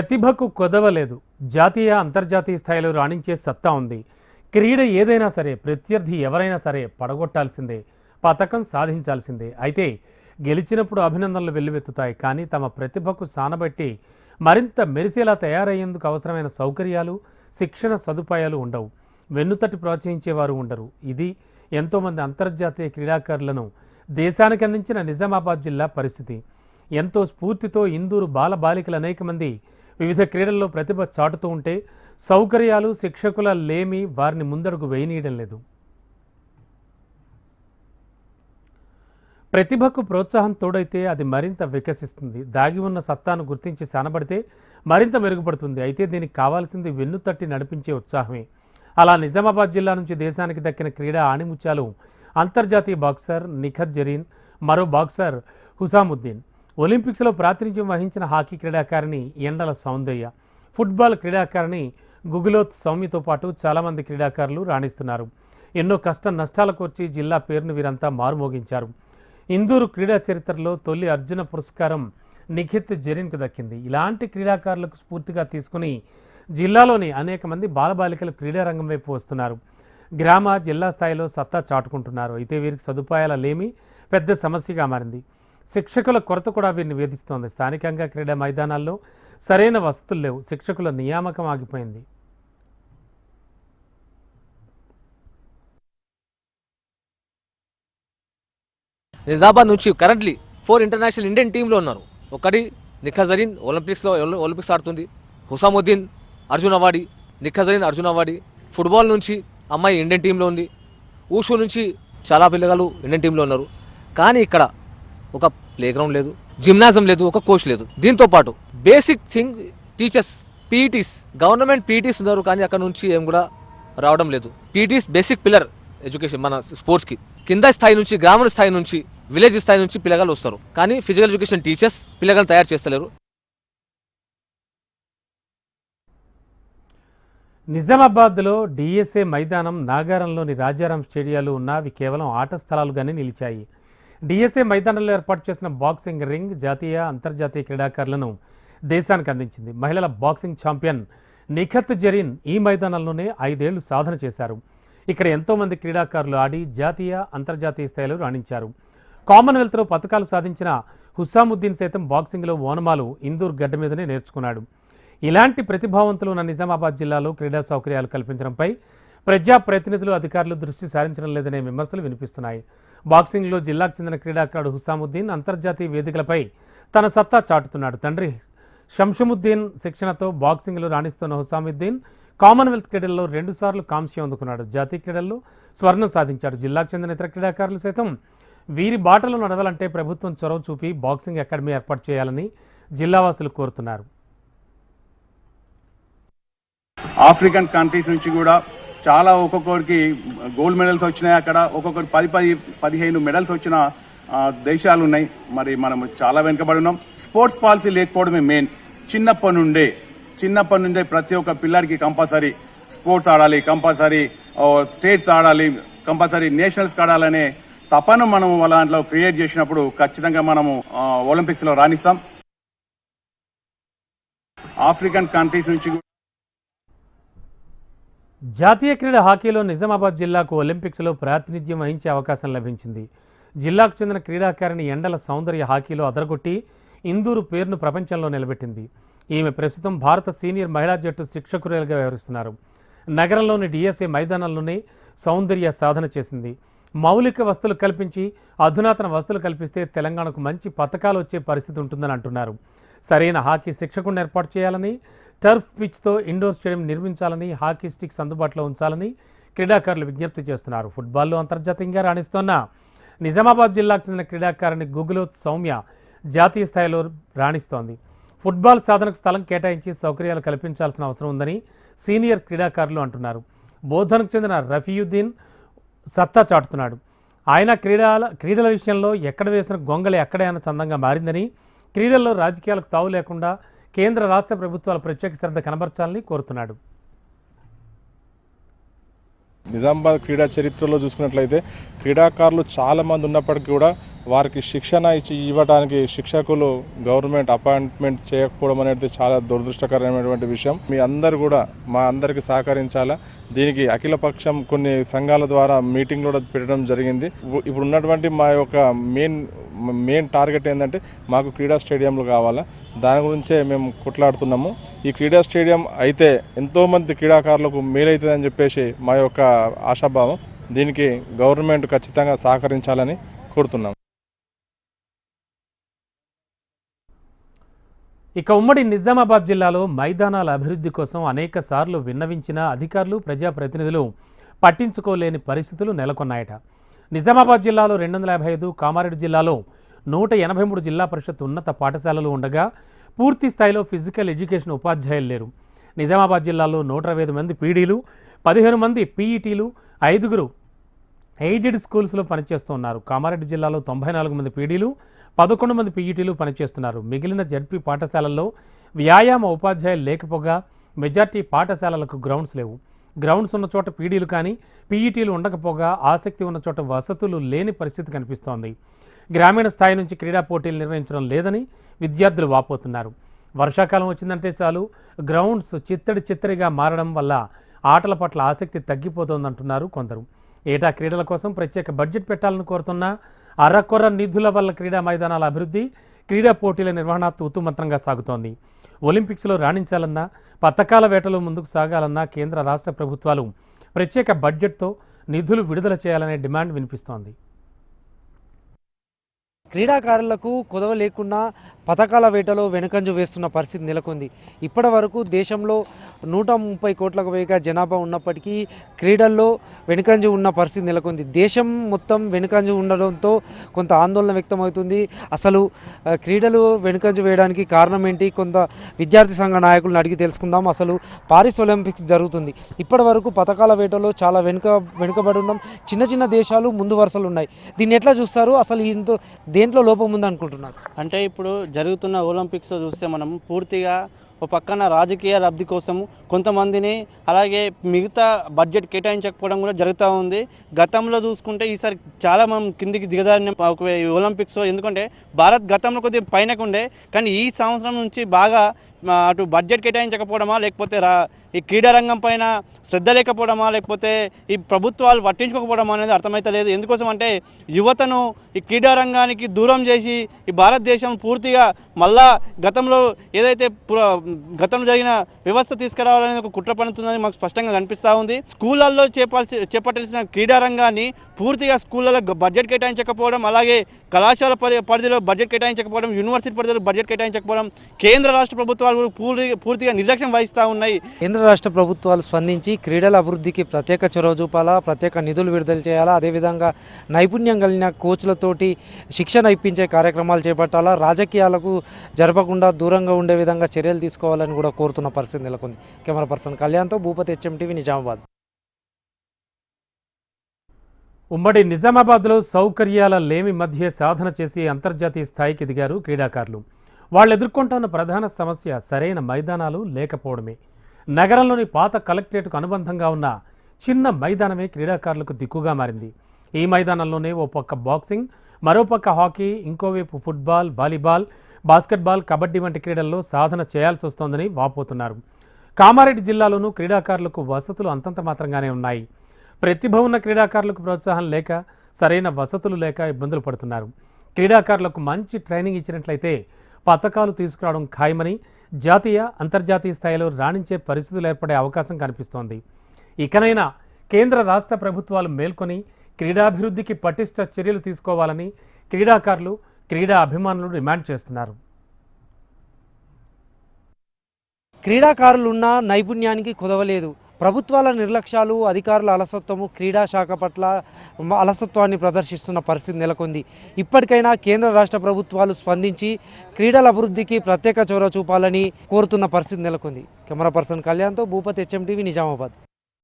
ప్రతిభకు కొదవలేదు. జాతీయ అంతర్జాతీయ స్థాయిలో రాణించే సత్తా ఉంది. క్రీడ ఏదైనా సరే ప్రత్యర్థి ఎవరైనా సరే పడగొట్టాల్సిందే పథకం సాధించాల్సిందే. అయితే గెలిచినప్పుడు అభినందనలు వెల్లువెత్తుతాయి. కానీ తమ ప్రతిభకు సానబట్టి మరింత మెరిసేలా తయారయ్యేందుకు అవసరమైన సౌకర్యాలు శిక్షణ సదుపాయాలు ఉండవు. వెన్నుతట్టి ప్రోత్సహించేవారు ఉండరు. ఇది ఎంతోమంది అంతర్జాతీయ క్రీడాకారులను దేశానికి అందించిన నిజామాబాద్ జిల్లా పరిస్థితి. ఎంతో స్ఫూర్తితో ఇందూరు బాల బాలికలు అనేక మంది వివిధ క్రీడల్లో ప్రతిభ చాటుతూ ఉంటే సౌకర్యాలు శిక్షకుల లేమి వారిని ముందడుగు వేయనీయడం లేదు. ప్రతిభకు ప్రోత్సాహం తోడైతే అది మరింత వికసిస్తుంది. దాగి ఉన్న సత్తాను గుర్తించి సానబడితే మరింత మెరుగుపడుతుంది. అయితే దీనికి కావాల్సింది వెన్నుతట్టి నడిపించే ఉత్సాహమే. అలా నిజామాబాద్ జిల్లా నుంచి దేశానికి దక్కిన క్రీడా ఆణిముత్యాలు అంతర్జాతీయ బాక్సర్ నిఖత్ జరీన్ మరో బాక్సర్ హుసాముద్దీన్. ఒలింపిక్స్లో ప్రాతినిధ్యం వహించిన హాకీ క్రీడాకారిణి ఎండల సౌందర్య ఫుట్బాల్ క్రీడాకారిణి గుగులోత్ సౌమ్యతో పాటు చాలామంది క్రీడాకారులు రాణిస్తున్నారు. ఎన్నో కష్ట నష్టాలకు వచ్చి జిల్లా పేరును వీరంతా మారుమోగించారు. ఇందూరు క్రీడా చరిత్రలో తొలి అర్జున పురస్కారం నిఖిత్ జరీన్కు దక్కింది. ఇలాంటి క్రీడాకారులకు స్ఫూర్తిగా తీసుకుని జిల్లాలోని అనేక మంది బాలబాలికలు క్రీడారంగం వైపు వస్తున్నారు. గ్రామ జిల్లా స్థాయిలో సత్తా చాటుకుంటున్నారు. అయితే వీరికి సదుపాయాల లేమి పెద్ద సమస్యగా మారింది. శిక్షకుల కొరత కూడా వీరిని వేధిస్తోంది స్థానికంగా క్రీడా మైదానాల్లో సరైన వసతులు లేవు. శిక్షకుల నియామకం ఆగిపోయింది. నిజామాబాద్ నుంచి కరెంట్లీ ఫోర్ ఇంటర్నేషనల్ ఇండియన్ టీంలో ఉన్నారు. ఒకటి నిఖజరీన్ ఒలింపిక్స్లో ఒలింపిక్స్ ఆడుతుంది. Husamuddin Arjun award Nikhat Zareen Arjun award football నుంచి అమ్మాయి ఇండియన్ టీంలో ఉంది. ఊషు నుంచి చాలా పిల్లగాలు ఇండియన్ టీంలో ఉన్నారు. కానీ ఇక్కడ ఒక ప్లే గ్రౌండ్ లేదు జిమ్నాజం లేదు ఒక కోచ్ లేదు. దీంతో పాటు basic thing teachers PETs government PETs ఉన్నారు కానీ అక్కడ నుంచి ఏం కూడా రావడం లేదు. పీఈటీస్ బేసిక్ పిల్లర్ ఎడ్యుకేషన్ మన స్పోర్ట్స్కి. కింద స్థాయి నుంచి గ్రామీణ స్థాయి నుంచి విలేజ్ స్థాయి నుంచి పిల్లగాలు వస్తారు. కానీ ఫిజికల్ ఎడ్యుకేషన్ టీచర్స్ పిల్లగాలు తయారు చేస్తలేరు. నిజామాబాద్లో డిఎస్ఏ మైదానం నాగారంలోని రాజారాం స్టేడియాలు ఉన్నవి కేవలం ఆట స్థలాలుగానే నిలిచాయి. డిఎస్ఏ మైదానంలో ఏర్పాటు చేసిన బాక్సింగ్ రింగ్ జాతీయ అంతర్జాతీయ క్రీడాకారులను దేశానికి అందించింది. మహిళల బాక్సింగ్ ఛాంపియన్ నిఖత్ జరీన్ ఈ మైదానంలోనే ఐదేళ్ళు సాధన చేశారు. ఇక్కడ ఎంతోమంది క్రీడాకారులు ఆడి జాతీయ అంతర్జాతీయ స్థాయిలో రాణించారు. కామన్వెల్త్లో పథకాలు సాధించిన హుస్సాముద్దీన్ సైతం బాక్సింగ్లో ఓనమాలు ఇందూర్ గడ్డ మీదనే నేర్చుకున్నాడు. ఇలాంటి ప్రతిభావంతులు ఉన్న నిజామాబాద్ జిల్లాలో క్రీడా సౌకర్యాలు కల్పించడంపై ప్రజా ప్రతినిధులు అధికారులు దృష్టి సారించడం లేదనే విమర్శలు వినిపిస్తున్నాయి. బాక్సింగ్లో జిల్లాకు చెందిన క్రీడాకారుడు హుసాముద్దీన్ అంతర్జాతీయ వేదికలపై తన సత్తా చాటుతున్నాడు. తండ్రి షంషముద్దీన్ శిక్షణతో బాక్సింగ్లో రాణిస్తున్న హుసాముద్దీన్ కామన్వెల్త్ క్రీడల్లో రెండుసార్లు కాంస్యం అందుకున్నాడు. జాతీయ క్రీడల్లో స్వర్ణం సాధించాడు. జిల్లాకు చెందిన ఇతర క్రీడాకారులు సైతం వీరి బాటలో నడవాలంటే ప్రభుత్వం చొరవ చూపి బాక్సింగ్ అకాడమీ ఏర్పాటు చేయాలని జిల్లావాసులు కోరుతున్నారు. ఆఫ్రికన్ కంట్రీస్ నుంచి కూడా చాలా ఒక్కొక్కరికి గోల్డ్ మెడల్స్ వచ్చినాయి. అక్కడ ఒక్కొక్కరు పది పది పదిహేను మెడల్స్ వచ్చిన దేశాలు ఉన్నాయి. మరి మనం చాలా వెనుకబడి ఉన్నాం. స్పోర్ట్స్ పాలసీ లేకపోవడమే మెయిన్. చిన్నప్పటి నుండే చిన్నప్పటి నుండే ప్రతి ఒక్క పిల్లడికి కంపల్సరీ స్పోర్ట్స్ ఆడాలి కంపల్సరీ స్టేట్స్ ఆడాలి కంపల్సరీ నేషనల్స్ ఆడాలనే తపను మనం వాళ్ళ దాంట్లో క్రియేట్ చేసినప్పుడు ఖచ్చితంగా మనము ఒలింపిక్స్లో రాణిస్తాం. ఆఫ్రికన్ కంట్రీస్ నుంచి జాతీయ క్రీడ హాకీలో నిజామాబాద్ జిల్లాకు ఒలింపిక్స్లో ప్రాతినిధ్యం వహించే అవకాశం లభించింది. జిల్లాకు చెందిన క్రీడాకారిణి ఎండల సౌందర్య హాకీలో అదరగొట్టి ఇందూరు పేరును ప్రపంచంలో నిలబెట్టింది. ఈమె ప్రస్తుతం భారత సీనియర్ మహిళా జట్టు శిక్షకురాలుగా వ్యవహరిస్తున్నారు. నగరంలోని డిఎస్ఏ మైదానంలోనే సౌందర్య సాధన చేసింది. మౌలిక వస్తువులు కల్పించి అధునాతన వస్తువులు కల్పిస్తే తెలంగాణకు మంచి పథకాలు వచ్చే పరిస్థితి ఉంటుందని అంటున్నారు. సరైన హాకీ శిక్షకుడిని ఏర్పాటు చేయాలని టర్ఫ్ పిచ్తో ఇండోర్ స్టేడియం నిర్మించాలని హాకీ స్టిక్స్ అందుబాటులో ఉంచాలని క్రీడాకారులు విజ్ఞప్తి చేస్తున్నారు. ఫుట్బాల్లో అంతర్జాతీయంగా రాణిస్తోన్న నిజామాబాద్ జిల్లాకు చెందిన క్రీడాకారిణి గుగులో సౌమ్య జాతీయ స్థాయిలో రాణిస్తోంది. ఫుట్బాల్ సాధనకు స్థలం కేటాయించి సౌకర్యాలు కల్పించాల్సిన అవసరం ఉందని సీనియర్ క్రీడాకారులు అంటున్నారు. బోధనకు చెందిన రఫీయుద్దీన్ సత్తా చాటుతున్నాడు. ఆయన క్రీడల క్రీడల విషయంలో ఎక్కడ వేసిన గొంగళి ఎక్కడే అన్న చందంగా మారిందని క్రీడల్లో రాజకీయాలకు తావు లేకుండా కేంద్ర రాష్ట్ర ప్రభుత్వాల ప్రత్యేక శ్రద్ధ కనబరచాలని కోరుతున్నాడు. నిజామాబాద్ క్రీడా చరిత్రలో చూసుకున్నట్లయితే క్రీడాకారులు చాలామంది ఉన్నప్పటికీ కూడా వారికి శిక్షణ ఇచ్చి ఇవ్వడానికి శిక్షకులు గవర్నమెంట్ అపాయింట్మెంట్ చేయకపోవడం అనేది చాలా దురదృష్టకరమైనటువంటి విషయం. మీ అందరు కూడా మా అందరికి సహకరించాలా? దీనికి అఖిలపక్షం కొన్ని సంఘాల ద్వారా మీటింగ్ కూడా పెట్టడం జరిగింది. ఇప్పుడు ఉన్నటువంటి మా యొక్క మెయిన్ మెయిన్ టార్గెట్ ఏంటంటే మాకు క్రీడా స్టేడియంలు కావాలా. దాని గురించే మేము కొట్లాడుతున్నాము. ఈ క్రీడా స్టేడియం అయితే ఎంతోమంది క్రీడాకారులకు మేలవుతుందని చెప్పేసి మా యొక్క ఆశాభావం. దీనికి గవర్నమెంట్ ఖచ్చితంగా సహకరించాలని కోరుతున్నాం. ఇక ఉమ్మడి నిజామాబాద్ జిల్లాలో మైదానాల అభివృద్ధి కోసం అనేక సార్లు విన్నవించిన అధికారులు ప్రజాప్రతినిధులు పట్టించుకోలేని పరిస్థితులు నెలకొన్నాయట. నిజామాబాద్ జిల్లాలో రెండు వందల యాభై ఐదు కామారెడ్డి జిల్లాలో నూట ఎనభై మూడు జిల్లా పరిషత్ ఉన్నత పాఠశాలలు ఉండగా పూర్తి స్థాయిలో ఫిజికల్ ఎడ్యుకేషన్ ఉపాధ్యాయులు లేరు. నిజామాబాద్ జిల్లాలో నూట ఇరవై ఐదు మంది పీడీలు పదిహేను మంది పీఈటీలు ఐదుగురు ఎయిడెడ్ స్కూల్స్లో పనిచేస్తున్నారు. కామారెడ్డి జిల్లాలో తొంభై నాలుగు మంది పీడీలు పదకొండు మంది పీఈటీలు పనిచేస్తున్నారు. మిగిలిన జడ్పీ పాఠశాలల్లో వ్యాయామ ఉపాధ్యాయులు లేకపోగా మెజార్టీ పాఠశాలలకు గ్రౌండ్స్ లేవు. గ్రౌండ్స్ ఉన్న చోట పీడీలు కానీ పీఈటీలు ఉండకపోగా ఆసక్తి ఉన్న చోట వసతులు లేని పరిస్థితి కనిపిస్తోంది. గ్రామీణ స్థాయి నుంచి క్రీడా పోటీలు నిర్వహించడం లేదని విద్యార్థులు వాపోతున్నారు. వర్షాకాలం వచ్చిందంటే చాలు గ్రౌండ్స్ చిత్తడి చిత్తడిగా మారడం వల్ల ఆటల పట్ల ఆసక్తి తగ్గిపోతోందంటున్నారు కొందరు. ఏటా క్రీడల కోసం ప్రత్యేక బడ్జెట్ పెట్టాలని కోరుతున్న అరకొర నిధుల వల్ల క్రీడా మైదానాల అభివృద్ధి క్రీడా పోటీల నిర్వహణ తూతుమంత్రంగా సాగుతోంది. ఒలింపిక్స్లో రాణించాలన్నా పథకాల వేటలో ముందుకు సాగాలన్నా కేంద్ర రాష్ట్ర ప్రభుత్వాలు ప్రత్యేక బడ్జెట్తో నిధులు విడుదల చేయాలనే డిమాండ్ వినిపిస్తోంది. క్రీడాకారులకు కొదవ లేకుండా పథకాల వేటలో వెనుకంజు వేస్తున్న పరిస్థితి నెలకొంది. ఇప్పటి వరకు దేశంలో నూట ముప్పై కోట్లకు పైగా జనాభా ఉన్నప్పటికీ క్రీడల్లో వెనుకంజు ఉన్న పరిస్థితి నెలకొంది. దేశం మొత్తం వెనుకంజు ఉండడంతో కొంత ఆందోళన వ్యక్తమవుతుంది. అసలు క్రీడలు వెనుకంజు వేయడానికి కారణం ఏంటి? కొంత విద్యార్థి సంఘ నాయకులను అడిగి తెలుసుకుందాం. అసలు పారిస్ ఒలింపిక్స్ జరుగుతుంది. ఇప్పటి వరకు పథకాల వేటలో చాలా వెనుక వెనుకబడి ఉన్నాం చిన్న చిన్న దేశాలు ముందు వరుసలు ఉన్నాయి. దీన్ని ఎట్లా చూస్తారు? అసలు ఇంత దేంట్లో లోపం ఉందనుకుంటున్నారు? అంటే ఇప్పుడు జరుగుతున్న ఒలింపిక్స్లో చూస్తే మనం పూర్తిగా ఒక పక్కన రాజకీయ లబ్ధి కోసం కొంతమందిని అలాగే మిగతా బడ్జెట్ కేటాయించకపోవడం కూడా జరుగుతూ ఉంది. గతంలో చూసుకుంటే ఈసారి చాలా మనం కిందికి దిగదారిన ఒలింపిక్స్ ఎందుకంటే భారత్ గతంలో కొద్దిగా పైనకు ఉండే కానీ ఈ సంవత్సరం నుంచి బాగా అటు బడ్జెట్ కేటాయించకపోవడమా లేకపోతే రా ఈ క్రీడారంగం పైన శ్రద్ధ లేకపోవడమా లేకపోతే ఈ ప్రభుత్వాలు పట్టించుకోకపోవడమా అనేది అర్థమైతలేదు. ఎందుకోసం అంటే యువతను ఈ క్రీడారంగానికి దూరం చేసి ఈ భారతదేశం పూర్తిగా మళ్ళా గతంలో ఏదైతే గతంలో జరిగిన వ్యవస్థ తీసుకురావాలనేది ఒక కుట్ర పడుతుందని మాకు స్పష్టంగా కనిపిస్తూ ఉంది. స్కూళ్ళల్లో చేపాల్సి చేపట్టాల్సిన క్రీడారంగాన్ని పూర్తిగా స్కూళ్ళలో బడ్జెట్ కేటాయించకపోవడం అలాగే కళాశాల పరి పరిధిలో బడ్జెట్ కేటాయించకపోవడం యూనివర్సిటీ పరిధిలో బడ్జెట్ కేటాయించకపోవడం కేంద్ర రాష్ట్ర ప్రభుత్వాలు పూర్తి పూర్తిగా నిర్లక్ష్యం వహిస్తూ ఉన్నాయి. కేంద్ర రాష్ట్ర ప్రభుత్వాలు స్పందించి క్రీడల అభివృద్ధికి ప్రత్యేక చొరవ చూపాలా? ప్రత్యేక నిధులు విడుదల చేయాలా? అదేవిధంగా నైపుణ్యం కలిగిన కోచ్లతోటి శిక్షణ ఇప్పించే కార్యక్రమాలు చేపట్టాలా? రాజకీయాలకు జరపకుండా దూరంగా ఉండే విధంగా చర్యలు తీసుకోవాలని కూడా కోరుతున్న పరిస్థితి నెలకొంది. కెమెరా పర్సన్ కళ్యాణ్తో భూపతి హెచ్ఎంటీవీ నిజామాబాద్. ఉమ్మడి నిజామాబాద్లో సౌకర్యాల లేమి మధ్య సాధన చేసి అంతర్జాతీయ స్థాయికి ఎదిగారు క్రీడాకారులు. వాళ్ళు ఎదుర్కొంటున్న ప్రధాన సమస్య సరైన మైదానాలు లేకపోవడమే. నగరంలోని పాత కలెక్టరేట్కు అనుబంధంగా ఉన్న చిన్న మైదానమే క్రీడాకారులకు దిక్కుగా మారింది. ఈ మైదానంలోనే ఓ పక్క బాక్సింగ్ మరోపక్క హాకీ ఇంకోవైపు ఫుట్బాల్ వాలీబాల్ బాస్కెట్బాల్ కబడ్డీ వంటి క్రీడల్లో సాధన చేయాల్సి వస్తోందని వాపోతున్నారు. కామారెడ్డి జిల్లాలోనూ క్రీడాకారులకు వసతులు అంతంత మాత్రంగానే ఉన్నాయి. ప్రతిభ ఉన్న క్రీడాకారులకు ప్రోత్సాహం లేక సరైన వసతులు లేక ఇబ్బందులు పడుతున్నారు. క్రీడాకారులకు మంచి ట్రైనింగ్ ఇచ్చినట్లయితే పథకాలు తీసుకురావడం ఖాయమని జాతీయ అంతర్జాతీయ స్థాయిలో రాణించే పరిస్థితులు ఏర్పడే అవకాశం కనిపిస్తోంది. ఇకనైనా కేంద్ర రాష్ట్ర ప్రభుత్వాలు మేల్కొని క్రీడాభివృద్ధికి పటిష్ట చర్యలు తీసుకోవాలని క్రీడాకారులు క్రీడా అభిమానులు డిమాండ్ చేస్తున్నారు. క్రీడాకారులున్న నైపుణ్యానికి కుదవలేదు. ప్రభుత్వాల నిర్లక్ష్యాలు అధికారుల అలసత్వము క్రీడా శాఖ పట్ల అలసత్వాన్ని ప్రదర్శిస్తున్న పరిస్థితి నెలకొంది. ఇప్పటికైనా కేంద్ర రాష్ట్ర ప్రభుత్వాలు స్పందించి క్రీడల అభివృద్ధికి ప్రత్యేక చొరవ చూపాలని కోరుతున్న పరిస్థితి నెలకొంది. కెమెరా పర్సన్ కళ్యాణ్తో భూపతి హెచ్ఎంటీవీ నిజామాబాద్.